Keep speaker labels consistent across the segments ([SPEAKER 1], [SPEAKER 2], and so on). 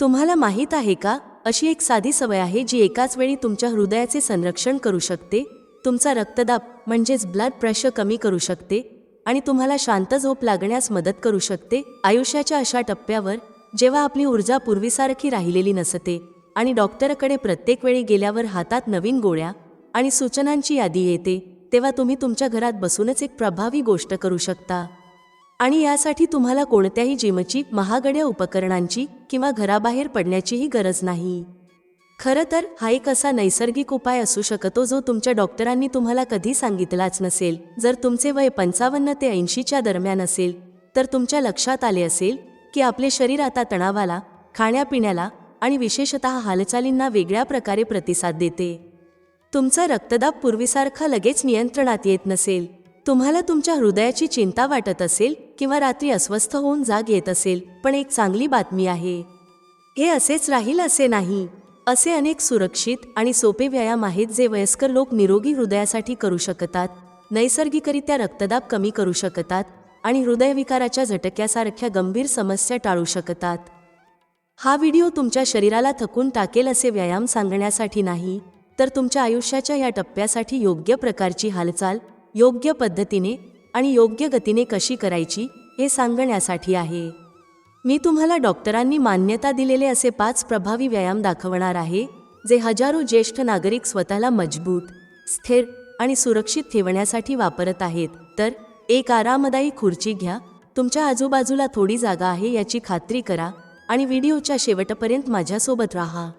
[SPEAKER 1] तुम्हाला माहीत आहे का? अशी एक साधी सवय आहे जी एकाच वेळी तुमच्या हृदयाचे संरक्षण करू शकते. तुमचा रक्तदाब म्हणजेच ब्लड प्रेशर कमी करू शकते आणि तुम्हाला शांत झोप लागण्यास मदत करू शकते. आयुष्याच्या अशा टप्प्यावर जेव्हा आपली ऊर्जा पूर्वीसारखी राहिलेली नसते आणि डॉक्टरकडे प्रत्येक वेळी गेल्यावर हातात नवीन गोळ्या आणि सूचनांची यादी येते तेव्हा तुम्ही तुमच्या घरात बसूनच एक प्रभावी गोष्ट करू शकता. आणि यासाठी तुम्हाला कोणत्याही जिमची महागड्या उपकरणांची किंवा घराबाहेर पडण्याचीही गरज नाही. खरं तर हा एक असा नैसर्गिक उपाय असू शकतो जो तुमच्या डॉक्टरांनी तुम्हाला कधी सांगितलाच नसेल. जर तुमचे वय पंचावन्न ते ऐंशीच्या दरम्यान असेल तर तुमच्या लक्षात आले असेल की आपले शरीर आता तणावाला खाण्यापिण्याला आणि विशेषत हालचालींना वेगळ्या प्रकारे प्रतिसाद देते. तुमचा रक्तदाब पूर्वीसारखा लगेच नियंत्रणात येत नसेल. तुम्हाला तुमच्या हृदयाची चिंता वाटत असेल किंवा रात्री अस्वस्थ होऊन जाग येत असेल पण एक चांगली बातमी आहे. हे असेच राहील असे नाही. असे अनेक सुरक्षित आणि सोपे व्यायाम आहेत जे वयस्कर लोक निरोगी हृदयासाठी करू शकतात नैसर्गिकरित्या रक्तदाब कमी करू शकतात आणि हृदयविकाराच्या झटक्यासारख्या गंभीर समस्या टाळू शकतात. हा व्हिडिओ तुमच्या शरीराला थकून टाकेल असे व्यायाम सांगण्यासाठी नाही तर तुमच्या आयुष्याच्या या टप्प्यासाठी योग्य प्रकारची हालचाल योग्य पद्धतीने आणि योग्य गतीने कशी करायची हे सांगण्यासाठी आहे. मी तुम्हाला डॉक्टरांनी मान्यता दिलेले असे पाच प्रभावी व्यायाम दाखवणार आहे जे हजारो ज्येष्ठ नागरिक स्वतःला मजबूत स्थिर आणि सुरक्षित ठेवण्यासाठी वापरत आहेत. तर एक आरामदायी खुर्ची घ्या तुमच्या आजूबाजूला थोडी जागा आहे याची खात्री करा आणि व्हिडिओच्या शेवटपर्यंत माझ्यासोबत राहा.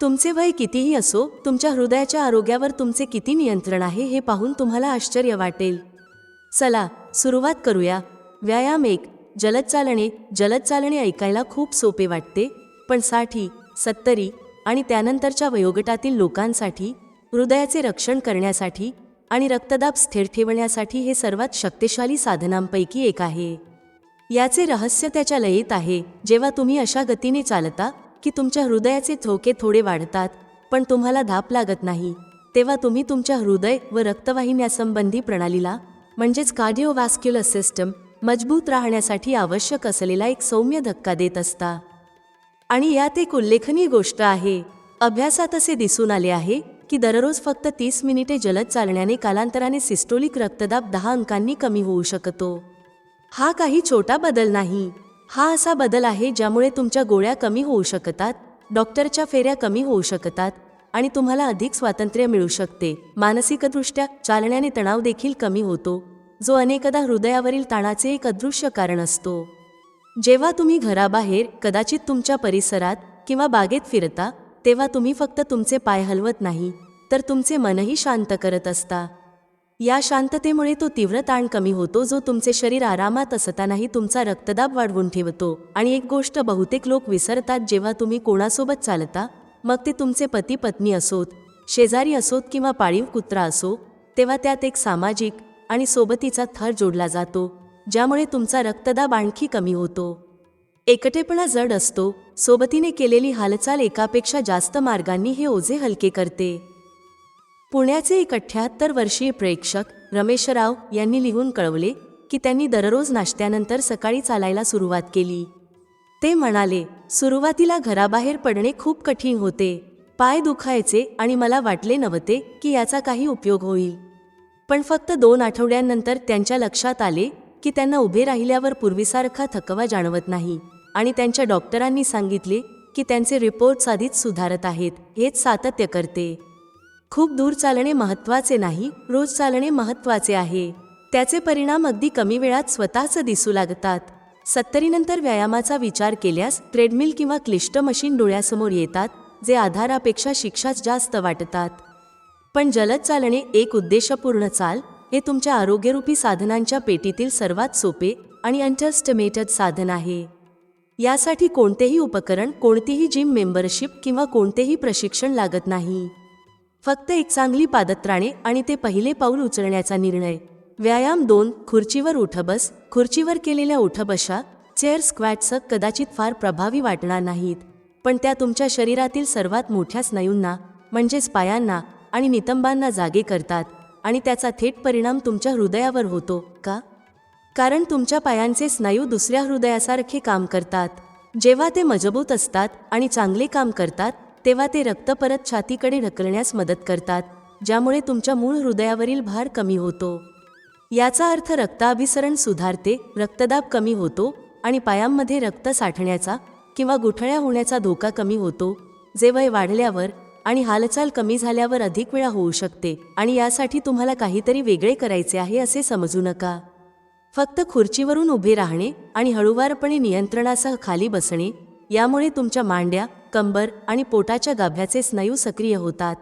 [SPEAKER 1] तुमचे वय कितीही असो तुमच्या हृदयाच्या आरोग्यावर तुमचे किती नियंत्रण आहे हे पाहून तुम्हाला आश्चर्य वाटेल. चला सुरुवात करूया. व्यायाम एक. जलद चालणे. जलद चालणे ऐकायला खूप सोपे वाटते. पण साठी सत्तरी आणि त्यानंतरच्या वयोगटातील लोकांसाठी हृदयाचे रक्षण करण्यासाठी आणि रक्तदाब स्थिर ठेवण्यासाठी हे सर्वात शक्तिशाली साधनांपैकी एक आहे. याचे रहस्य त्याच्या लयीत आहे. जेव्हा तुम्ही अशा गतीने चालता की तुमच्या हृदयाचे ठोके थोडे वाढतात पण तुम्हाला धाप लागत नाही. तेव्हा तुम्ही तुमच्या हृदय व रक्तवाहिन्यासंबंधी प्रणालीला म्हणजेच कार्डिओव्हॅस्क्युलर सिस्टम मजबूत राहण्यासाठी आवश्यक असलेला एक सौम्य धक्का देत असता. आणि यात एक उल्लेखनीय गोष्ट आहे. अभ्यासात असे दिसून आले आहे की दररोज फक्त तीस मिनिटे जलद चालण्याने कालांतराने सिस्टोलिक रक्तदाब दहा अंकांनी कमी होऊ शकतो. हा काही छोटा बदल नाही. हा असा बदल आहे ज्यामुळे तुमच्या गोळ्या कमी होऊ शकतात डॉक्टरच्या फेऱ्या कमी होऊ शकतात आणि तुम्हाला अधिक स्वातंत्र्य मिळू शकते. मानसिकदृष्ट्या चालण्याने तणाव देखील कमी होतो जो अनेकदा हृदयावरील ताणाचे एक अदृश्य कारण असतो. जेव्हा तुम्ही घराबाहेर कदाचित तुमच्या परिसरात किंवा बागेत फिरता तेव्हा तुम्ही फक्त तुमचे पाय हलवत नाही तर तुमचे मनही शांत करत असता. या शांततेमुळे तो तीव्र ताण कमी होतो जो तुमचे शरीर आरामात असतानाही तुमचा रक्तदाब वाढवून ठेवतो. आणि एक गोष्ट बहुतेक लोक विसरतात जेव्हा तुम्ही कोणासोबत चालता मग ते तुमचे पती पत्नी असोत शेजारी असोत किंवा पाळीव कुत्रा असो तेव्हा त्यात एक सामाजिक आणि सोबतीचा थर जोडला जातो ज्यामुळे तुमचा रक्तदाब आणखी कमी होतो. एकटेपणा जड असतो. सोबतीने केलेली हालचाल एकापेक्षा जास्त मार्गांनी हे ओझे हलके करते. पुण्याचे एक अठ्ठ्याहत्तर वर्षीय प्रेक्षक रमेश राव यांनी लिहून कळवले की त्यांनी दररोज नाश्त्यानंतर सकाळी चालायला सुरुवात केली. ते म्हणाले सुरुवातीला घराबाहेर पडणे खूप कठीण होते. पाय दुखायचे आणि मला वाटले नव्हते की याचा काही उपयोग होईल. पण फक्त दोन आठवड्यांनंतर त्यांच्या लक्षात आले की त्यांना उभे राहिल्यावर पूर्वीसारखा थकवा जाणवत नाही आणि त्यांच्या डॉक्टरांनी सांगितले की त्यांचे रिपोर्ट्स आधीच सुधारत आहेत हेच सातत्य करते. खूप दूर चालणे महत्त्वाचे नाही रोज चालणे महत्त्वाचे आहे. त्याचे परिणाम अगदी कमी वेळात स्वतःच दिसू लागतात. सत्तरीनंतर व्यायामाचा विचार केल्यास ट्रेडमिल किंवा क्लिष्ट मशीन डोळ्यासमोर येतात जे आधारापेक्षा शिक्षाच जास्त वाटतात. पण जलद चालणे एक उद्देशपूर्ण चाल हे तुमच्या आरोग्यरूपी साधनांच्या पेटीतील सर्वात सोपे आणि अंटरस्टिमेटेड साधन आहे. यासाठी कोणतेही उपकरण कोणतीही जिम मेंबरशिप किंवा कोणतेही प्रशिक्षण लागत नाही. फक्त एक चांगली पादत्राणे आणि ते पहिले पाऊल उचलण्याचा निर्णय. व्यायाम दोन खुर्चीवर उठबस खुर्चीवर केलेल्या उठबशा चेअर स्क्वॅट्स कदाचित फार प्रभावी वाटणार नाहीत. पण त्या तुमच्या शरीरातील सर्वात मोठ्या स्नायूंना म्हणजेच पायांना आणि नितंबांना जागे करतात आणि त्याचा थेट परिणाम तुमच्या हृदयावर होतो का? कारण तुमच्या पायांचे स्नायू दुसऱ्या हृदयासारखे काम करतात. जेव्हा ते मजबूत असतात आणि चांगले काम करतात तेव्हा ते रक्त परत छातीकडे ढकलण्यास मदत करतात ज्यामुळे तुमच्या मूळ हृदयावरील भार कमी होतो. याचा अर्थ रक्ताभिसरण सुधारते रक्तदाब कमी होतो आणि पायांमध्ये रक्त साठण्याचा किंवा गुठळ्या होण्याचा धोका कमी होतो जे वय वाढल्यावर आणि हालचाल कमी झाल्यावर अधिक वेळा होऊ शकते आणि यासाठी तुम्हाला काहीतरी वेगळे करायचे आहे असे समजू नका. फक्त खुर्चीवरून उभे राहणे आणि हळूवारपणे नियंत्रणासह खाली बसणे यामुळे तुमच्या मांड्या कंबर आणि पोटाच्या गाभ्याचे स्नायू सक्रिय होतात.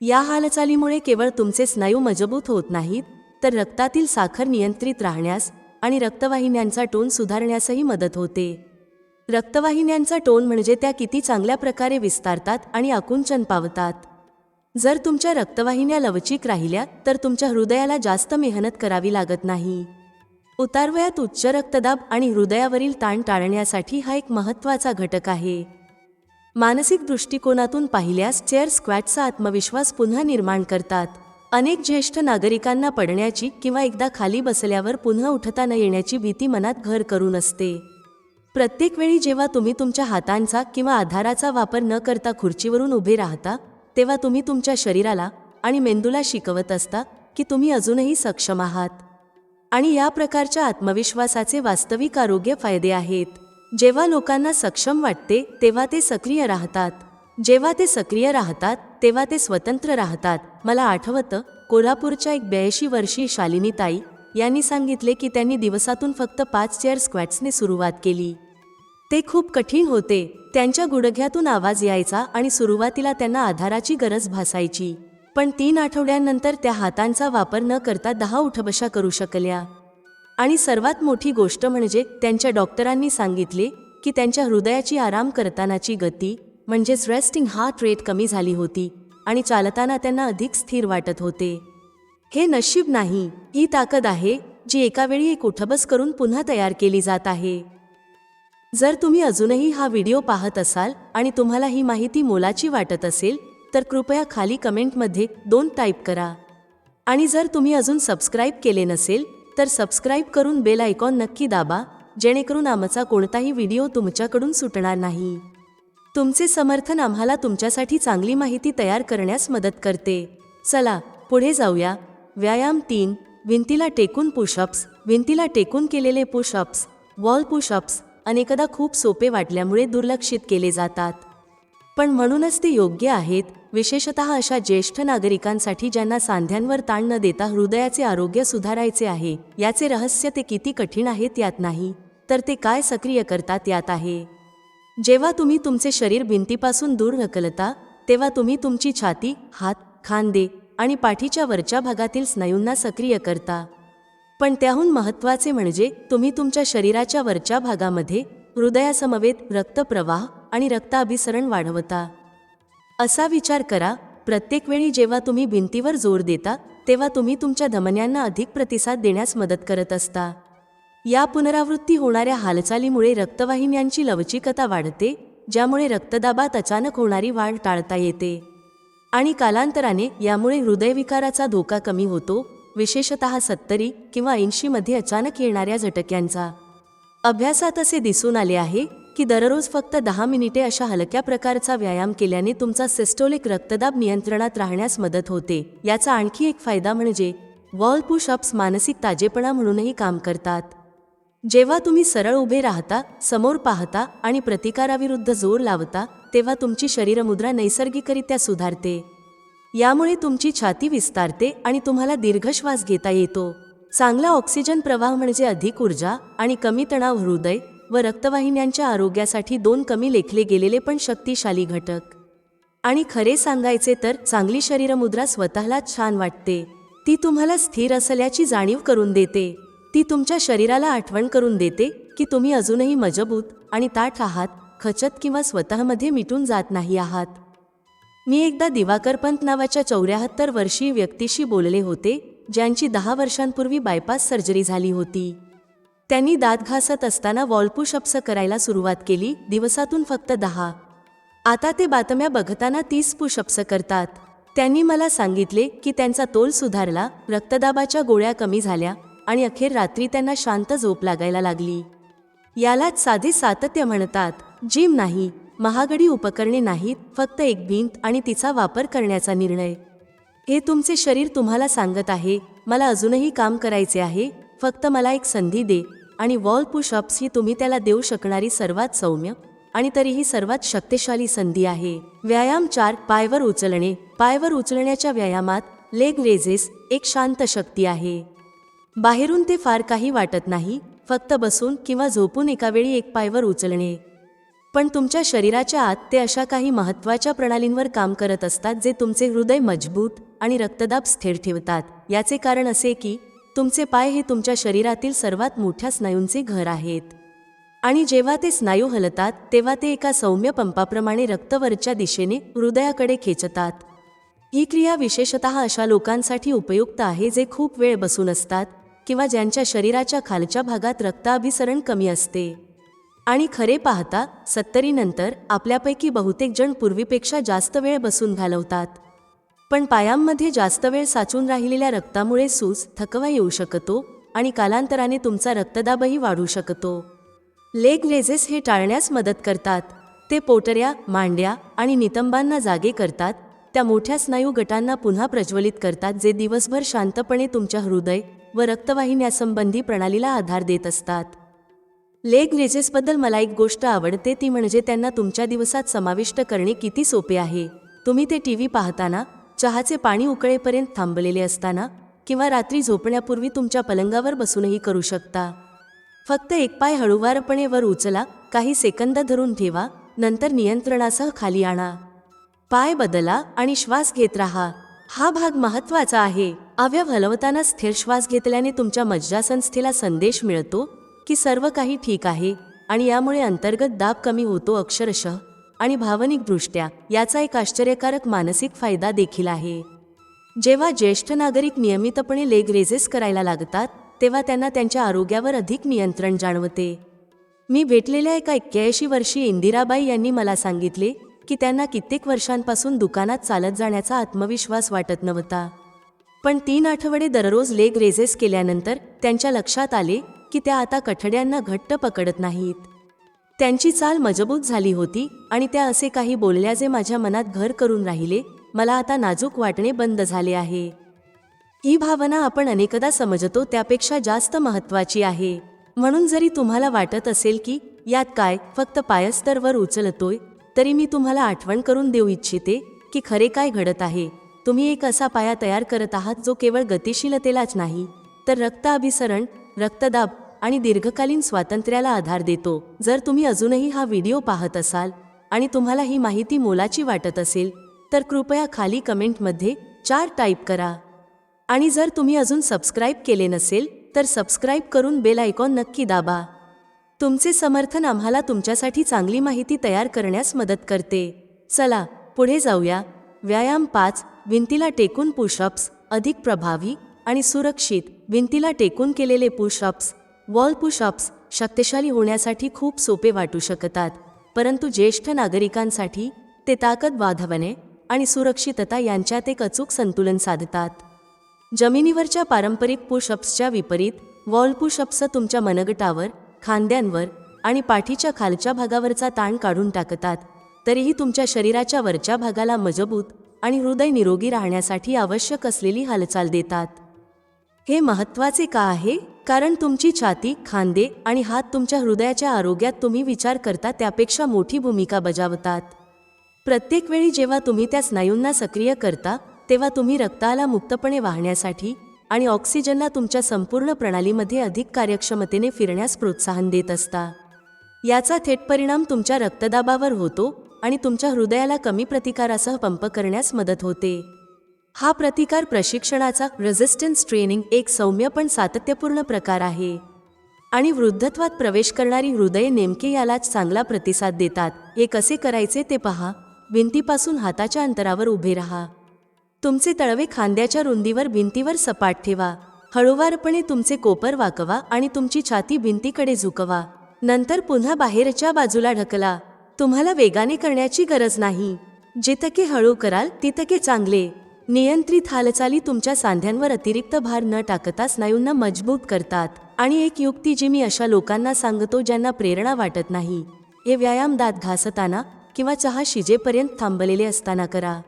[SPEAKER 1] या हालचालीमुळे केवळ तुमचे स्नायू मजबूत होत नाहीत तर रक्तातील साखर नियंत्रित राहण्यास आणि रक्तवाहिन्यांचा टोन सुधारण्यासही मदत होते. रक्तवाहिन्यांचा टोन म्हणजे त्या किती चांगल्या प्रकारे विस्तारतात आणि आकुंचन पावतात. जर तुमच्या रक्तवाहिन्या लवचिक राहिल्या तर तुमच्या हृदयाला जास्त मेहनत करावी लागत नाही. उतारवयात उच्च रक्तदाब आणि हृदयावरील ताण टाळण्यासाठी हा एक महत्त्वाचा घटक आहे. मानसिक दृष्टिकोनातून पाहिल्यास चेअर स्क्वॅटचा आत्मविश्वास पुन्हा निर्माण करतात. अनेक ज्येष्ठ नागरिकांना पडण्याची किंवा एकदा खाली बसल्यावर पुन्हा उठता न येण्याची भीती मनात घर करून असते. प्रत्येक वेळी जेव्हा तुम्ही तुमच्या हातांचा किंवा आधाराचा वापर न करता खुर्चीवरून उभे राहता तेव्हा तुम्ही तुमच्या शरीराला आणि मेंदूला शिकवत असता की तुम्ही अजूनही सक्षम आहात. आणि या प्रकारच्या आत्मविश्वासाचे वास्तविक आरोग्य फायदे आहेत. जेव्हा लोकांना सक्षम वाटते तेव्हा ते सक्रिय राहतात. जेव्हा ते सक्रिय राहतात तेव्हा ते स्वतंत्र राहतात. मला आठवतं कोल्हापूरच्या एक ब्याऐंशी वर्षीय शालिनी ताई यांनी सांगितले की त्यांनी दिवसातून फक्त पाच चेअर स्क्वॅट्सने सुरुवात केली. ते खूप कठीण होते. त्यांच्या गुडघ्यातून आवाज यायचा आणि सुरुवातीला त्यांना आधाराची गरज भासायची. पण तीन आठवड्यांनंतर त्या हातांचा वापर न करता दहा उठबशा करू शकल्या. आणि सर्वात मोठी गोष्ट म्हणजे त्यांच्या डॉक्टरांनी सांगितले की त्यांच्या हृदयाची आराम करतानाची गती म्हणजेच रेस्टिंग हार्ट रेट कमी झाली होती आणि चालताना त्यांना अधिक स्थिर वाटत होते. हे नशीब नाही ही ताकद आहे जी एकावेळी एक उठबस करून पुन्हा तयार केली जात आहे. जर तुम्ही अजूनही हा व्हिडिओ पाहत असाल आणि तुम्हाला ही माहिती मोलाची वाटत असेल तर कृपया खाली कमेंटमध्ये दोन टाईप करा. आणि जर तुम्ही अजून सबस्क्राईब केले नसेल तर सबस्क्राईब करून बेल आयकॉन नक्की दाबा जेणेकरून आमचा कोणताही व्हिडिओ तुमच्याकडून सुटणार नाही. तुमचे समर्थन आम्हाला तुमच्यासाठी चांगली माहिती तयार करण्यास मदत करते. चला पुढे जाऊया. व्यायाम तीन भिंतीला टेकून पुशअप्स भिंतीला टेकून केलेले पुशअप्स वॉल पुशअप्स अनेकदा खूप सोपे वाटल्यामुळे दुर्लक्षित केले जातात. पण म्हणूनच ते योग्य आहेत. विशेषत अशा ज्येष्ठ नागरिकांसाठी ज्यांना सांध्यांवर ताण न देता हृदयाचे आरोग्य सुधारायचे आहे. याचे रहस्य ते किती कठीण आहेत यात नाही. तर ते काय सक्रिय करतात यात आहे? जेव्हा तुम्ही तुमचे शरीर भिंतीपासून दूर ढकलता तेव्हा तुम्ही तुमची छाती हात खांदे आणि पाठीच्या वरच्या भागातील स्नायूंना सक्रिय करता. पण त्याहून महत्त्वाचे म्हणजे तुम्ही तुमच्या शरीराच्या वरच्या भागामध्ये हृदयासमवेत रक्तप्रवाह आणि रक्ताभिसरण वाढवता. असा विचार करा प्रत्येक वेळी जेव्हा तुम्ही भिंतीवर जोर देता तेव्हा तुम्ही तुमच्या धमन्यांना अधिक प्रतिसाद देण्यास मदत करत असता. या पुनरावृत्ती होणाऱ्या हालचालीमुळे रक्तवाहिन्यांची लवचिकता वाढते ज्यामुळे रक्तदाबात अचानक होणारी वाढ टाळता येते. आणि कालांतराने यामुळे हृदयविकाराचा धोका कमी होतो विशेषत सत्तरी किंवा ऐंशीमध्ये अचानक येणाऱ्या झटक्यांचा. अभ्यासात असे दिसून आले आहे की दररोज फक्त दहा मिनिटे अशा हलक्या प्रकारचा व्यायाम केल्याने तुमचा सिस्टोलिक रक्तदाब नियंत्रणात राहण्यास मदत होते. याचा आणखी एक फायदा म्हणजे वॉल पुशअप्स मानसिक ताजेपणा म्हणूनही काम करतात. जेव्हा तुम्ही सरळ उभे राहता समोर पाहता आणि प्रतिकाराविरुद्ध जोर लावता तेव्हा तुमची शरीरमुद्रा नैसर्गिकरित्या सुधारते. यामुळे तुमची छाती विस्तारते आणि तुम्हाला दीर्घ श्वास घेता येतो. चांगला ऑक्सिजन प्रवाह म्हणजे अधिक ऊर्जा आणि कमी तणाव हृदय व रक्तवाहिन्यांच्या आरोग्यासाठी दोन कमी लेखले गेलेले पण शक्तिशाली घटक. आणि खरे सांगायचे तर चांगली शरीरमुद्रा स्वतःलाच छान वाटते. ती तुम्हाला स्थिर असल्याची जाणीव करून देते. ती तुमच्या शरीराला आठवण करून देते की तुम्ही अजूनही मजबूत आणि ताठ आहात खचत किंवा स्वतःमध्ये मिटून जात नाही आहात. मी एकदा दिवाकर पंत नावाच्या चौऱ्याहत्तर वर्षीय व्यक्तीशी बोलले होते ज्यांची दहा वर्षांपूर्वी बायपास सर्जरी झाली होती. त्यांनी दात घासत असताना वॉलपुशअप्स करायला सुरुवात केली दिवसातून फक्त दहा. आता ते बातम्या बघताना तीस पुशअप्स करतात. त्यांनी मला सांगितले की त्यांचा तोल सुधारला रक्तदाबाच्या गोळ्या कमी झाल्या आणि अखेर रात्री त्यांना शांत झोप लागायला लागली. यालाच साधे सातत्य म्हणतात जिम नाही महागडी उपकरणे नाहीत फक्त एक भिंत आणि तिचा वापर करण्याचा निर्णय. हे तुमचे शरीर तुम्हाला सांगत आहे मला अजूनही काम करायचे आहे फक्त मला एक संधी दे. आणि वॉल पुशअप्स ही तुम्ही त्याला देऊ शकणारी सर्वात सौम्य आणि तरीही सर्वात शक्तिशाली संधी आहे. व्यायाम चार पायवर उचलणे. पायवर उचलण्याच्या व्यायामात लेग रेझेस एक शांत शक्ती आहे. बाहेरून ते फार काही वाटत नाही फक्त बसून किंवा झोपून एका वेळी एक पायवर उचलणे. पण तुमच्या शरीराच्या आत ते अशा काही महत्त्वाच्या प्रणालींवर काम करत असतात जे तुमचे हृदय मजबूत आणि रक्तदाब स्थिर ठेवतात. याचे कारण असे की तुमचे पाय हे तुमच्या शरीरातील सर्वात मोठ्या स्नायूंचे घर आहेत. आणि जेव्हा ते स्नायू हलतात तेव्हा ते एका सौम्य पंपाप्रमाणे रक्तवरच्या दिशेने हृदयाकडे खेचतात. ही क्रिया विशेषतः अशा लोकांसाठी उपयुक्त आहे जे खूप वेळ बसून असतात किंवा ज्यांच्या शरीराच्या खालच्या भागात रक्ताभिसरण कमी असते. आणि खरे पाहता सत्तरीनंतर आपल्यापैकी बहुतेक जण पूर्वीपेक्षा जास्त वेळ बसून घालवतात. पण पायांमध्ये जास्त वेळ साचून राहिलेल्या रक्तामुळे सूज थकवा येऊ शकतो आणि कालांतराने तुमचा रक्तदाबही वाढू शकतो. लेग रेझेस हे टाळण्यास मदत करतात. ते पोटऱ्या मांड्या आणि नितंबांना जागे करतात. त्या मोठ्या स्नायू गटांना पुन्हा प्रज्वलित करतात जे दिवसभर शांतपणे तुमच्या हृदय व रक्तवाहिन्यासंबंधी प्रणालीला आधार देत असतात. लेग रेजेसबद्दल मला एक गोष्ट आवडते ती म्हणजे त्यांना तुमच्या दिवसात समाविष्ट करणे किती सोपे आहे. तुम्ही ते टी व्ही पाहताना चहाचे पाणी उकळेपर्यंत थांबलेले असताना किंवा रात्री झोपण्यापूर्वी तुमच्या पलंगावर बसूनही करू शकता. फक्त एक पाय हळूवारपणे वर उचला काही सेकंद धरून ठेवा नंतर नियंत्रणासह खाली आणा. पाय बदला आणि श्वास घेत राहा. हा भाग महत्त्वाचा आहे. अवयव हलवताना स्थिर श्वास घेतल्याने तुमच्या मज्जासंस्थेला संदेश मिळतो की सर्व काही ठीक आहे आणि यामुळे अंतर्गत दाब कमी होतो अक्षरशः. आणि भावनिकदृष्ट्या याचा एक आश्चर्यकारक मानसिक फायदा देखील आहे. जेव्हा ज्येष्ठ नागरिक नियमितपणे लेग रेझेस करायला लागतात तेव्हा त्यांना त्यांच्या आरोग्यावर अधिक नियंत्रण जाणवते. मी भेटलेल्या एका एक्क्याऐंशी वर्षी इंदिराबाई यांनी मला सांगितले की त्यांना कित्येक वर्षांपासून दुकानात चालत जाण्याचा आत्मविश्वास वाटत नव्हता. पण तीन आठवडे दररोज लेग रेझेस केल्यानंतर त्यांच्या लक्षात आले की त्या आता कठड्यांना घट्ट पकडत नाहीत. त्यांची चाल मजबूत झाली होती आणि त्या असे काही बोलल्या जे माझ्या मनात घर करून राहिले मला आता नाजूक वाटणे बंद झाले आहे. ही भावना आपण अनेकदा समजतो त्यापेक्षा जास्त महत्वाची आहे. म्हणून जरी तुम्हाला वाटत असेल की यात काय फक्त पायस्तरवर उचलतोय तरी मी तुम्हाला आठवण करून देऊ इच्छिते की खरे काय घडत आहे. तुम्ही एक असा पाया तयार करत आहात जो केवळ गतिशीलतेलाच नाही तर रक्त अभिसरण रक्तदाब आणि दीर्घकालीन स्वातंत्र्याला आधार देतो. जर तुम्ही अजूनही हा व्हिडिओ पाहत असाल आणि तुम्हाला ही माहिती मोलाची वाटत असेल तर कृपया खाली कमेंटमध्ये चार टाईप करा. आणि जर तुम्ही अजून सबस्क्राईब केले नसेल तर सबस्क्राईब करून बेल आयकॉन नक्की दाबा. तुमचे समर्थन आम्हाला तुमच्यासाठी चांगली माहिती तयार करण्यास मदत करते. चला पुढे जाऊया. व्यायाम पाच भिंतीला टेकून पुशअप्स अधिक प्रभावी आणि सुरक्षित भिंतीला टेकून केलेले पुशअप्स वॉल पुशअप्स शक्तिशाली होण्यासाठी खूप सोपे वाटू शकतात परंतु ज्येष्ठ नागरिकांसाठी ते ताकद वाढवणे आणि सुरक्षितता यांच्यात एक अचूक संतुलन साधतात. जमिनीवरच्या पारंपरिक पुशअप्सच्या विपरीत वॉल पुशअप्स तुमच्या मनगटावर खांद्यांवर आणि पाठीच्या खालच्या भागावरचा ताण काढून टाकतात तरीही तुमच्या शरीराच्या वरच्या भागाला मजबूत आणि हृदय निरोगी राहण्यासाठी आवश्यक असलेली हालचाल देतात. हे महत्त्वाचे का आहे? कारण तुमची छाती खांदे आणि हात तुमच्या हृदयाच्या आरोग्यात तुम्ही विचार करता त्यापेक्षा मोठी भूमिका बजावतात. प्रत्येक वेळी जेव्हा तुम्ही त्या स्नायूंना सक्रिय करता तेव्हा तुम्ही रक्ताला मुक्तपणे वाहण्यासाठी आणि ऑक्सिजनला तुमच्या संपूर्ण प्रणालीमध्ये अधिक कार्यक्षमतेने फिरण्यास प्रोत्साहन देत असता. याचा थेट परिणाम तुमच्या रक्तदाबावर होतो आणि तुमच्या हृदयाला कमी प्रतिकारासह पंप करण्यास मदत होते. हा प्रतिकार प्रशिक्षणाचा रेझिस्टन्स ट्रेनिंग एक सौम्य पण सातत्यपूर्ण प्रकार आहे. आणि वृद्धत्वात प्रवेश करणारी हृदय नेमके यालाच चांगला प्रतिसाद देतात. हे कसे करायचे ते पहा. भिंतीपासून हाताच्या अंतरावर उभे राहा. तुमचे तळवे खांद्याच्या रुंदीवर भिंतीवर सपाट ठेवा. हळूवारपणे तुमचे कोपर वाकवा आणि तुमची छाती भिंतीकडे झुकवा. नंतर पुन्हा बाहेरच्या बाजूला ढकला. तुम्हाला वेगाने करण्याची गरज नाही. जितके हळू कराल तितके चांगले. नियंत्रित हालचाली तुमच्या सांध्यांवर अतिरिक्त भार न टाकता स्नायूंना मजबूत करतात. आणि एक युक्ती जी मी अशा लोकांना सांगतो ज्यांना प्रेरणा वाटत नाही. हे व्यायाम दात घासताना किंवा चहा शिजेपर्यंत थांबलेले असताना करा.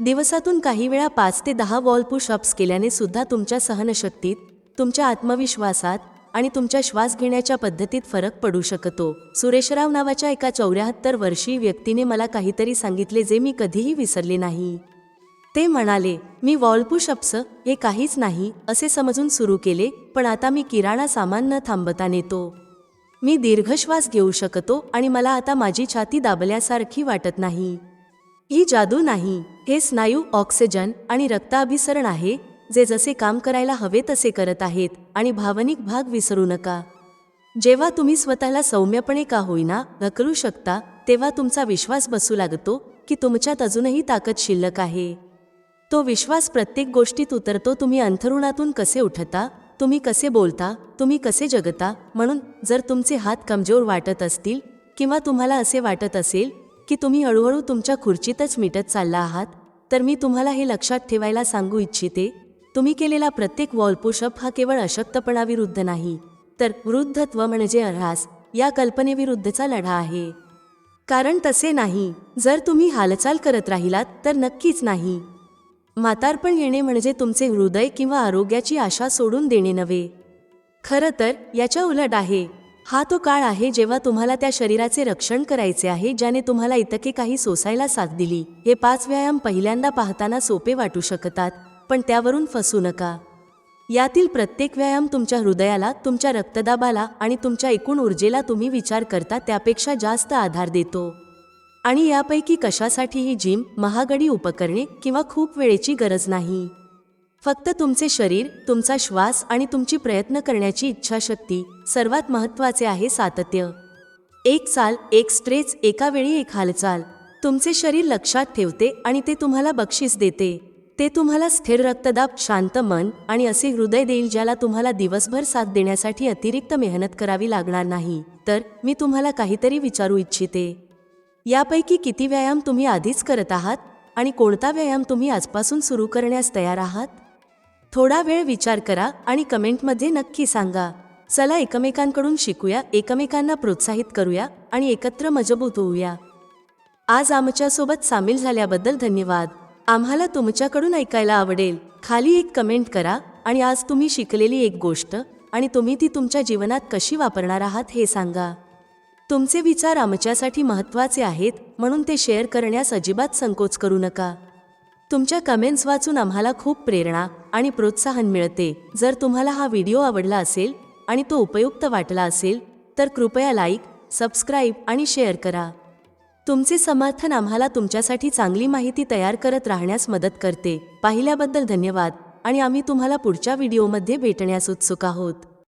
[SPEAKER 1] दिवसातून काही वेळा पाच ते दहा वॉल पुश अप्स केल्याने सुद्धा तुमच्या सहनशक्तीत तुमच्या आत्मविश्वासात आणि तुमच्या श्वास घेण्याच्या पद्धतीत फरक पडू शकतो. सुरेशराव नावाच्या एका चौऱ्याहत्तर वर्षीय व्यक्तीने मला काहीतरी सांगितले जे मी कधीही विसरले नाही. ते म्हणाले मी वॉल अप्स हे काहीच नाही असे समजून सुरू केले पण आता मी किराणा सामान न थांबता नेतो. मी दीर्घश्वास घेऊ शकतो आणि मला आता माझी छाती दाबल्यासारखी वाटत नाही. ही जादू नाही हे स्नायू ऑक्सिजन आणि रक्ताभिसरण आहे जे जसे काम करायला हवे तसे करत आहेत आणि भावनिक भाग विसरू नका. जेव्हा तुम्ही स्वतःला सौम्यपणे का होईना ढकलू शकता तेव्हा तुमचा विश्वास बसू लागतो की तुमच्यात अजूनही ताकद शिल्लक आहे. तो विश्वास प्रत्येक गोष्टीत उतरतो तुम्ही अंथरुणातून कसे उठता तुम्ही कसे बोलता तुम्ही कसे जगता म्हणून जर तुमचे हात कमजोर वाटत असतील किंवा तुम्हाला असे वाटत असेल की तुम्ही हळूहळू तुमच्या खुर्चीतच मिटत चालला आहात तर मी तुम्हाला हे लक्षात ठेवायला सांगू इच्छिते तुम्ही केलेला प्रत्येक वॉलपुशअप हा केवळ अशक्तपणाविरुद्ध नाही तर वृद्धत्व म्हणजे अऱ्हास या कल्पनेविरुद्धचा लढा आहे. कारण तसे नाही जर तुम्ही हालचाल करत राहिलात तर नक्कीच नाही. म्हातारपण येणे म्हणजे तुमचे हृदय किंवा आरोग्याची आशा सोडून देणे नव्हे. खरं तर याच्या उलट आहे. हा तो काळ आहे जेव्हा तुम्हाला त्या शरीराचे रक्षण करायचे आहे ज्याने तुम्हाला इतके काही सोसायला साथ दिली. हे पाच व्यायाम पहिल्यांदा पाहताना सोपे वाटू शकतात पण त्यावरून फसू नका. यातील प्रत्येक व्यायाम तुमच्या हृदयाला तुमच्या रक्तदाबाला आणि तुमच्या एकूण ऊर्जेला तुम्ही विचार करता त्यापेक्षा जास्त आधार देतो. आणि यापैकी कशासाठीही जिम महागडी उपकरणे किंवा खूप वेळेची गरज नाही? फक्त तुमचे शरीर तुमचा श्वास आणि तुमची प्रयत्न करण्याची इच्छाशक्ती सर्वात महत्त्वाचे आहे सातत्य. एक चाल एक स्ट्रेच एका वेळी एक हालचाल. तुमचे शरीर लक्षात ठेवते आणि ते तुम्हाला बक्षीस देते. ते तुम्हाला स्थिर रक्तदाब शांत मन आणि असे हृदय देईल ज्याला तुम्हाला दिवसभर साथ देण्यासाठी अतिरिक्त मेहनत करावी लागणार नाही. तर मी तुम्हाला काहीतरी विचारू इच्छिते. यापैकी किती व्यायाम तुम्ही आधीच करत आहात आणि कोणता व्यायाम तुम्ही आजपासून सुरू करण्यास तयार आहात? थोडा वेळ विचार करा आणि कमेंटमध्ये नक्की सांगा. चला एकमेकांकडून शिकूया एकमेकांना प्रोत्साहित करूया आणि एकत्र मजबूत होऊया. आज आमच्यासोबत सामील झाल्याबद्दल धन्यवाद. आम्हाला तुमच्याकडून ऐकायला आवडेल. खाली एक कमेंट करा आणि आज तुम्ही शिकलेली एक गोष्ट आणि तुम्ही ती तुमच्या जीवनात कशी वापरणार आहात हे सांगा. तुमचे विचार आमच्यासाठी महत्त्वाचे आहेत म्हणून ते शेअर करण्यास अजिबात संकोच करू नका. तुमच्या कमेंट्स वाचून आम्हाला खूप प्रेरणा आणि प्रोत्साहन मिळते. जर तुम्हाला हा व्हिडिओ आवडला असेल आणि तो उपयुक्त वाटला असेल तर कृपया लाईक सबस्क्राईब आणि शेअर करा. तुमचे समर्थन आम्हाला तुमच्यासाठी चांगली माहिती तयार करत राहण्यास मदत करते. पाहिल्याबद्दल धन्यवाद आणि आम्ही तुम्हाला पुढच्या व्हिडिओमध्ये भेटण्यास उत्सुक आहोत.